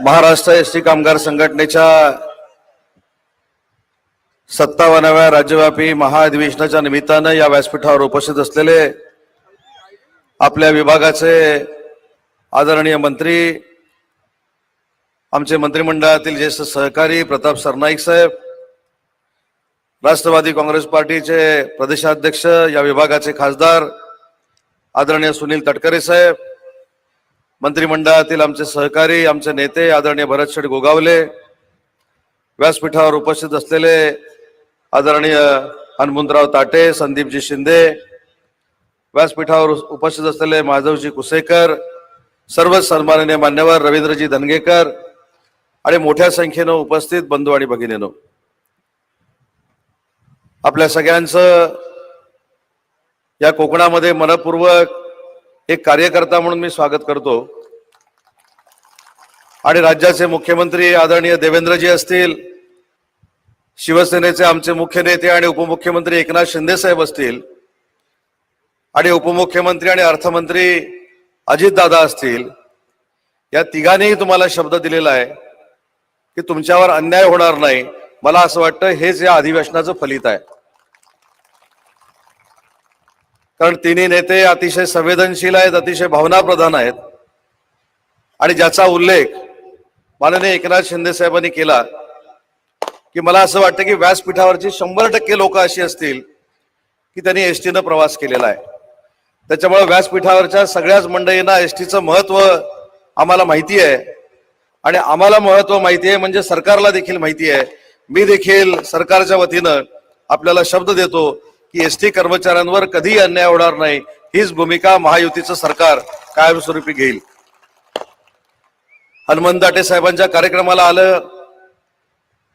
Maharashtra S T कामगार संघटनेच्या सत्तावन्नाव्या राज्यव्यापी महाअधिवेशनाच्या निमित्तानं या व्यासपीठावर उपस्थित असलेले आपल्या विभागाचे आदरणीय मंत्री आमचे मंत्रिमंडळातील ज्येष्ठ सहकारी प्रताप सरनाईक साहेब राष्ट्रवादी काँग्रेस पार्टीचे प्रदेशाध्यक्ष या विभागाचे खासदार आदरणीय सुनील तटकरे साहेब मंत्रिमंडळातील आमचे सहकारी आमचे नेते आदरणीय भरत शेठ गोगावले व्यासपीठावर उपस्थित असलेले आदरणीय हनुमंतराव ताटे संदीपजी शिंदे व्यासपीठावर उपस्थित असलेले माधवजी कुसेकर सर्व सन्माननीय मान्यवर रवींद्रजी धनगेकर आणि मोठ्या संख्येनं उपस्थित बंधू आणि भगिनीनो. आपल्या सगळ्यांचं या कोकणामध्ये मनपूर्वक एक कार्यकर्ता म्हणून मी स्वागत करतो. आणि राज्याचे मुख्यमंत्री आदरणीय देवेंद्रजी असतील शिवसेनेचे आमचे मुख्य नेते आणि उपमुख्यमंत्री एकनाथ शिंदे साहेब असतील आणि उपमुख्यमंत्री आणि अर्थमंत्री अजितदादा असतील या तिघांनीही तुम्हाला शब्द दिलेला आहे की तुमच्यावर अन्याय होणार नाही. मला असं वाटतं हेच या अधिवेशनाचं फलित आहे. कारण तिन्ही नेते अतिशय संवेदनशील आहेत अतिशय भावनाप्रधान आहेत. आणि ज्याचा उल्लेख माननीय एकनाथ शिंदे साहेबांनी केला की मला असं वाटतं की व्यासपीठावरची शंभर टक्के लोक अशी असतील की त्यांनी एस टीनं प्रवास केलेला आहे. त्याच्यामुळे व्यासपीठावरच्या सगळ्याच मंडळींना एस टीचं महत्त्व आम्हाला माहिती आहे. आणि आम्हाला महत्त्व माहिती आहे म्हणजे सरकारला देखील माहिती आहे. मी देखील सरकारच्या वतीनं आपल्याला शब्द देतो की एस टी कर्मचाऱ्यांवर कधीही अन्याय होणार नाही हीच भूमिका महायुतीचं सरकार कायमस्वरूपी घेईल. हनुमंत दाटे साहेबांच्या कार्यक्रमाला आलं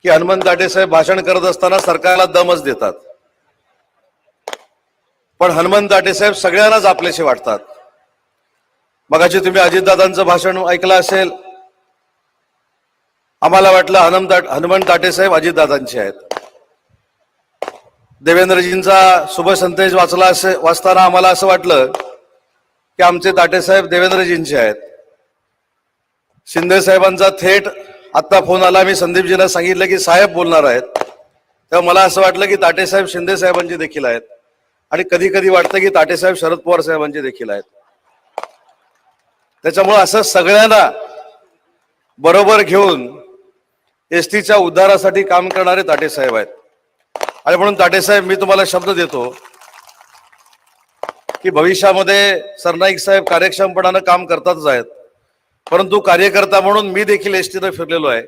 की हनुमंत दाटे साहेब भाषण करत असताना सरकारला दमच देतात. पण हनुमंत दाटे साहेब सगळ्यांनाच आपलेसे वाटतात. मगाशी तुम्ही अजितदादांचं भाषण ऐकलं असेल. आम्हाला वाटलं हनुमंत हनुमंत दाटे साहेब अजितदादांचे आहेत. देवेंद्रजींचा शुभ संदेश वाचला असे वाचताना आम्हाला असं वाटलं की आमचे ताटेसाहेब देवेंद्रजींचे आहेत. शिंदे साहेबांचा थेट आत्ता फोन आला. मी संदीपजींना सांगितलं की साहेब बोलणार आहेत. तेव्हा मला असं वाटलं की ताटेसाहेब शिंदे साहेबांचे देखील आहेत. आणि कधी कधी वाटतं की ताटेसाहेब शरद पवार साहेबांचे देखील आहेत. त्याच्यामुळं असं सगळ्यांना बरोबर घेऊन एस टीच्या उद्धारासाठी काम करणारे ताटेसाहेब आहेत. आणि म्हणून ताटेसाहेब मी तुम्हाला शब्द देतो की भविष्यामध्ये सरनाईक साहेब कार्यक्षमपणानं काम करतातच आहेत. परंतु कार्यकर्ता म्हणून मी देखील एस टीनं फिरलेलो आहे.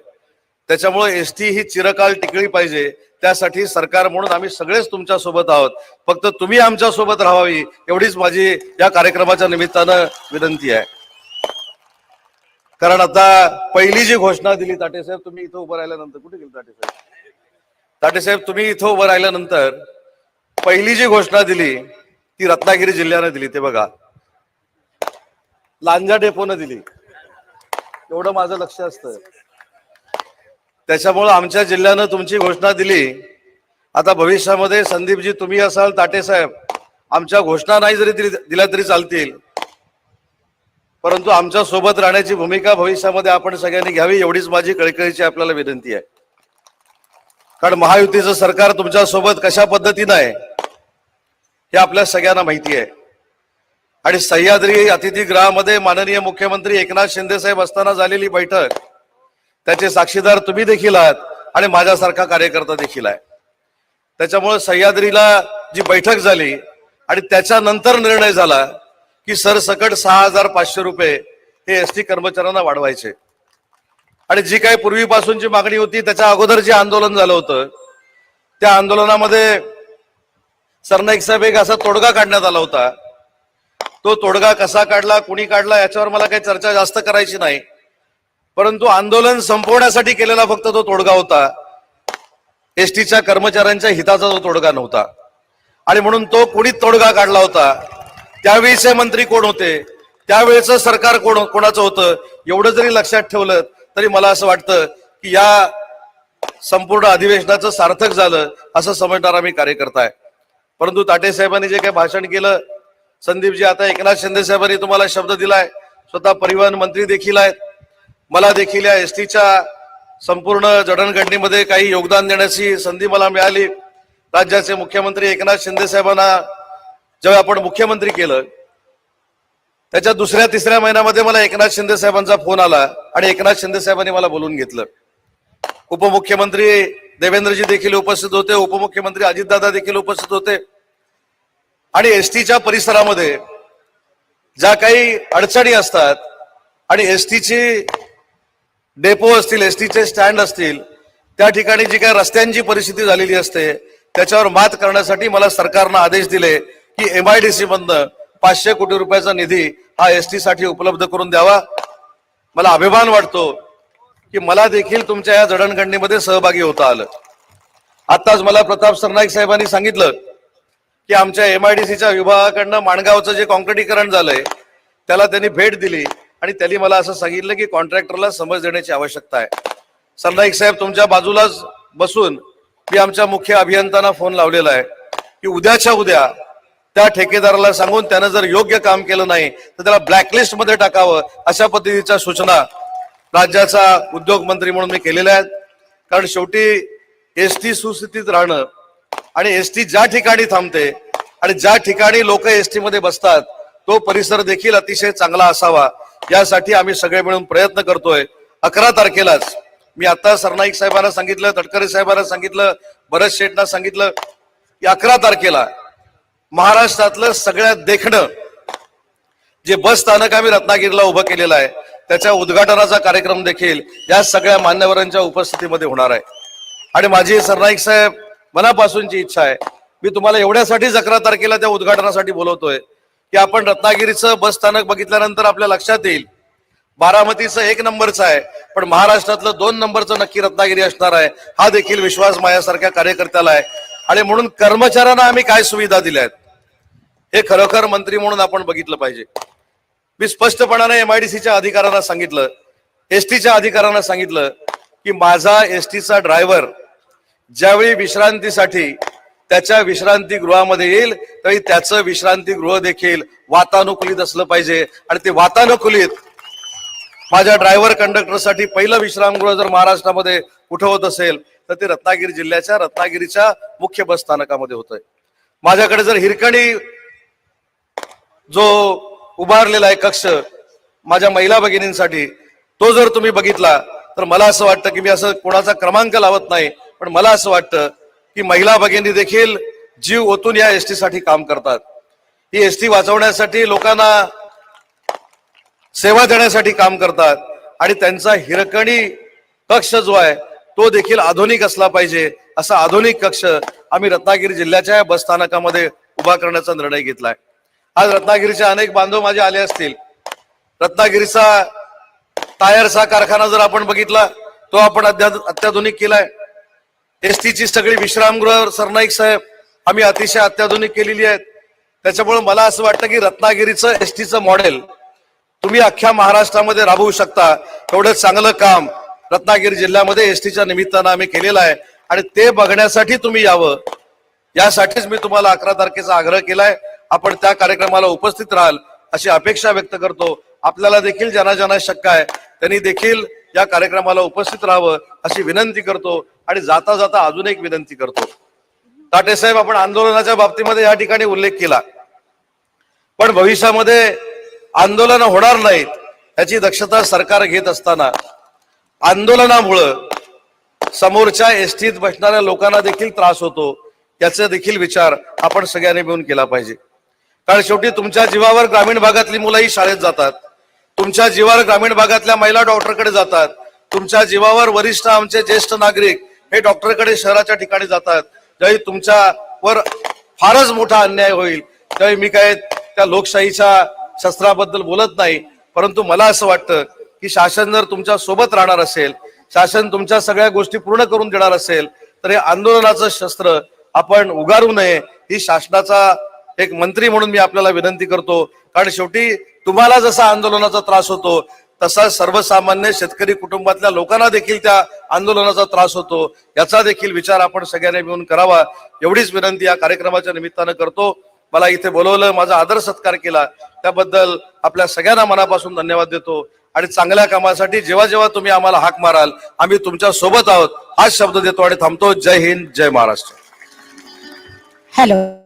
त्याच्यामुळे एस टी ही चिरकाल टिकली पाहिजे. त्यासाठी सरकार म्हणून आम्ही सगळेच तुमच्यासोबत आहोत. फक्त तुम्ही आमच्यासोबत राहावी एवढीच माझी या कार्यक्रमाच्या निमित्तानं विनंती आहे. कारण आता पहिली जी घोषणा दिली ताटेसाहेब तुम्ही इथं उभं राहिल्यानंतर कुठे गेले ताटेसाहेब ताटेसाहेब साहेब तुम्ही इथं उभं राहिल्यानंतर पहिली जी घोषणा दिली ती रत्नागिरी जिल्ह्यानं दिली ते बघा. लांजा डेपोनं दिली. एवढं माझं लक्ष असतं. त्याच्यामुळं आमच्या जिल्ह्यानं तुमची घोषणा दिली. आता भविष्यामध्ये संदीपजी तुम्ही असाल ताटे साहेब आमच्या घोषणा नाही जरी दिल्या तरी चालतील. परंतु आमच्यासोबत राहण्याची भूमिका भविष्यामध्ये आपण सगळ्यांनी घ्यावी एवढीच माझी कळकळीची आपल्याला विनंती आहे. कारण महायुतीचं सरकार तुमच्यासोबत कशा पद्धतीनं आहे हे आपल्या सगळ्यांना माहिती आहे. आणि सह्याद्री अतिथीगृहामध्ये माननीय मुख्यमंत्री एकनाथ शिंदे साहेब असताना झालेली बैठक त्याचे साक्षीदार तुम्ही देखील आहात आणि माझ्यासारखा कार्यकर्ता देखील आहे. त्याच्यामुळे सह्याद्रीला जी बैठक झाली आणि त्याच्यानंतर निर्णय झाला की सरसकट सहा हजार पाचशे रुपये हे एस टी कर्मचाऱ्यांना वाढवायचे. आणि जी काही पूर्वीपासूनची मागणी होती त्याच्या अगोदर जे आंदोलन झालं होतं त्या आंदोलनामध्ये सरनाईक साहेब एक असा तोडगा काढण्यात आला होता. तो तोडगा कसा काढला कुणी काढला याच्यावर मला काही चर्चा जास्त करायची नाही. परंतु आंदोलन संपवण्यासाठी केलेला फक्त तो तोडगा होता. एसटीच्या कर्मचाऱ्यांच्या हिताचा तो तोडगा नव्हता. आणि म्हणून तो कुणी तोडगा काढला होता त्यावेळीचे मंत्री कोण होते त्यावेळेचं सरकार कोण कोणाचं होतं एवढं जरी लक्षात ठेवलं तरी मला असं वाटतं की या संपूर्ण अधिवेशनाचं सार्थक झालं असं समजणारा मी कार्यकर्ता आहे. परंतु ताटे साहेबांनी जे काही भाषण केलं संदीपजी आता एकनाथ शिंदे साहेबांनी तुम्हाला शब्द दिलाय स्वतः परिवहन मंत्री देखील आहेत. मला देखील या एस टीच्या संपूर्ण जडणघडणीमध्ये काही योगदान देण्याची संधी मला मिळाली. राज्याचे मुख्यमंत्री एकनाथ शिंदे साहेबांना जेव्हा आपण मुख्यमंत्री केलं त्याच्या दुसऱ्या तिसऱ्या महिन्यामध्ये मला एकनाथ शिंदे साहेबांचा फोन आला आणि एकनाथ शिंदे साहेबांनी मला बोलून घेतलं. उपमुख्यमंत्री देवेंद्रजी देखील उपस्थित होते उपमुख्यमंत्री अजितदादा देखील उपस्थित होते. आणि एसटीच्या परिसरामध्ये ज्या काही अडचणी असतात आणि एसटीची डेपो असतील एसटीचे स्टँड असतील त्या ठिकाणी जी काही रस्त्यांची परिस्थिती झालेली असते त्याच्यावर मात करण्यासाठी मला सरकारनं आदेश दिले की एम आय डी सी मधनं पाचशे कोटी रुपयाचा निधी हा एस टी साठी उपलब्ध करून द्यावा. मला अभिमान वाटतो की मला देखील तुमच्या या जडणघडणीमध्ये सहभागी होता आलं. आताच मला प्रताप सरनाईक साहेबांनी सांगितलं की आमच्या एमआयडीसीच्या विभागाकडनं माणगावचं जे कॉन्क्रिटीकरण झालंय त्याला त्यांनी भेट दिली आणि त्यांनी मला असं सांगितलं की कॉन्ट्रॅक्टरला समज देण्याची आवश्यकता आहे. सरनाईक साहेब तुमच्या बाजूलाच बसून मी आमच्या मुख्य अभियंत्यांना फोन लावलेला आहे की उद्याच्या उद्या त्या ठेकेदाराला सांगून त्यानं जर योग्य काम केलं नाही तर त्याला ब्लॅकलिस्टमध्ये टाकावं अशा पद्धतीच्या सूचना राज्याचा उद्योग मंत्री म्हणून मी केलेल्या आहेत. कारण शेवटी एस टी सुस्थितीत राहणं आणि एस टी ज्या ठिकाणी थांबते आणि ज्या ठिकाणी लोक एस टी मध्ये बसतात तो परिसर देखील अतिशय चांगला असावा. यासाठी आम्ही सगळे मिळून प्रयत्न करतोय. अकरा तारखेलाच मी आता सरनाईक साहेबांना सांगितलं तटकरे साहेबांना सांगितलं भरत शेठना सांगितलं की अकरा तारखेला महाराष्ट्रातलं सगळ्यात देखणं जे बस स्थानक आम्ही रत्नागिरीला उभं केलेलं आहे त्याच्या उद्घाटनाचा कार्यक्रम देखील या सगळ्या मान्यवरांच्या उपस्थितीमध्ये होणार आहे. आणि माझी सरनाईक साहेब मनापासूनची इच्छा आहे. मी तुम्हाला एवढ्यासाठीच अकरा तारखेला त्या उद्घाटनासाठी बोलवतोय की आपण रत्नागिरीचं बस स्थानक बघितल्यानंतर आपल्या लक्षात येईल. बारामतीचं एक नंबरचं आहे पण महाराष्ट्रातलं दोन नंबरचं नक्की रत्नागिरी असणार आहे हा देखील विश्वास माझ्यासारख्या कार्यकर्त्याला आहे. आणि म्हणून कर्मचाऱ्यांना आम्ही काय सुविधा दिल्या आहेत? हे खरोखर मंत्री म्हणून आपण बघितलं पाहिजे. मी स्पष्टपणाने एमआयडीसीच्या अधिकाऱ्यांना सांगितलं एसटीच्या अधिकाऱ्यांना सांगितलं की माझा एसटीचा ड्रायव्हर ज्यावेळी विश्रांतीसाठी त्याच्या विश्रांती गृहामध्ये येईल तरी त्याचं विश्रांती गृह देखील वातानुकूलित असलं पाहिजे. आणि ते वातानुकूलित माझ्या ड्रायव्हर कंडक्टरसाठी पहिलं विश्रामगृह जर महाराष्ट्रामध्ये कुठं होत असेल तर ते रत्नागिरी जिल्ह्याच्या रत्नागिरीच्या मुख्य बस स्थानकामध्ये होतंय. माझ्याकडे जर हिरकणी जो उभारलेला आहे कक्ष माझ्या महिला भगिनींसाठी तो जर तुम्ही बघितला तर मला असं वाटतं की मी असं कोणाचा क्रमांक लावत नाही पण मला असं वाटतं की महिला भगिनी देखील जीव ओतून या एसटी साठी काम करतात. ही एसटी वाचवण्यासाठी लोकांना सेवा देण्यासाठी काम करतात आणि त्यांचा हिरकणी कक्ष जो आहे तो देखील आधुनिक असला पाहिजे असा आधुनिक कक्ष आम्ही रत्नागिरी जिल्ह्याच्या या बस स्थानकामध्ये उभा करण्याचा निर्णय घेतलाय. आज रत्नागिरीचे अनेक बांधव माझे आले असतील. रत्नागिरीचा टायरचा कारखाना जर आपण बघितला तो आपण अत्याधुनिक केलाय. एसटीची सगळी विश्रामगृह सरनाईक साहेब आम्ही अतिशय अत्याधुनिक केलेली आहेत. त्याच्यामुळे मला असं वाटतं की रत्नागिरीचं एसटीचं मॉडेल तुम्ही अख्ख्या महाराष्ट्रामध्ये राबवू शकता. एवढं चांगलं काम रत्नागिरी जिल्ह्यामध्ये एसटीच्या निमित्तानं आम्ही केलेलं आहे. आणि ते बघण्यासाठी तुम्ही यावं. यासाठीच मी तुम्हाला अकरा तारखेचा आग्रह केलाय. आपण त्या कार्यक्रमाला उपस्थित राहाल अशी अपेक्षा व्यक्त करतो. आपल्याला देखील ज्यांना ज्यांना शक्य आहे त्यांनी देखील या कार्यक्रमाला उपस्थित राहावं अशी विनंती करतो आणि जाता जाता अजून एक विनंती करतो. ताटे साहेब आपण आंदोलनाच्या बाबतीमध्ये या ठिकाणी उल्लेख केला. पण भविष्यामध्ये आंदोलन होणार नाहीत याची दक्षता सरकार घेत असताना आंदोलनामुळं समोरच्या एसटीत बसणाऱ्या लोकांना देखील त्रास होतो याचा देखील विचार आपण सगळ्यांनी मिळून केला पाहिजे. कारण शेवटी तुमच्या जीवावर ग्रामीण भागातली मुलंही शाळेत जातात. तुमच्या जीवावर ग्रामीण भागातल्या महिला डॉक्टरकडे जातात. तुमच्या जीवावर वरिष्ठ आमचे ज्येष्ठ नागरिक हे डॉक्टरकडे शहराच्या ठिकाणी जातात. ज्यावेळी तुमच्यावर फारच मोठा अन्याय होईल त्यावेळी मी काय त्या लोकशाहीच्या शस्त्राबद्दल बोलत नाही परंतु मला असं वाटतं की शासन जर तुमच्यासोबत राहणार असेल शासन तुमच्या सगळ्या गोष्टी पूर्ण करून देणार असेल तर हे आंदोलनाचं शस्त्र आपण उगारू नये. ही शासनाचा एक मंत्री म्हणून मी आपल्याला विनंती करतो. कारण शेवटी तुम्हाला जसा आंदोलनाचा त्रास होतो तसा सर्वसामान्य शेतकरी कुटुंबातल्या लोकांना देखील त्या आंदोलनाचा त्रास होतो. याचा देखील विचार आपण सगळ्यांनी मिळून करावा. एवढीच विनंती या कार्यक्रमाच्या निमित्तानं करतो. मला इथे बोलवलं माझा आदर सत्कार केला. त्याबद्दल आपल्या सगळ्यांना मनापासून धन्यवाद देतो. आणि चांगल्या कामासाठी जेव्हा जेव्हा तुम्ही आम्हाला हाक माराल आम्ही तुमच्यासोबत आहोत. हाच शब्द देतो आणि थांबतो. जय हिंद जय महाराष्ट्र. हॅलो.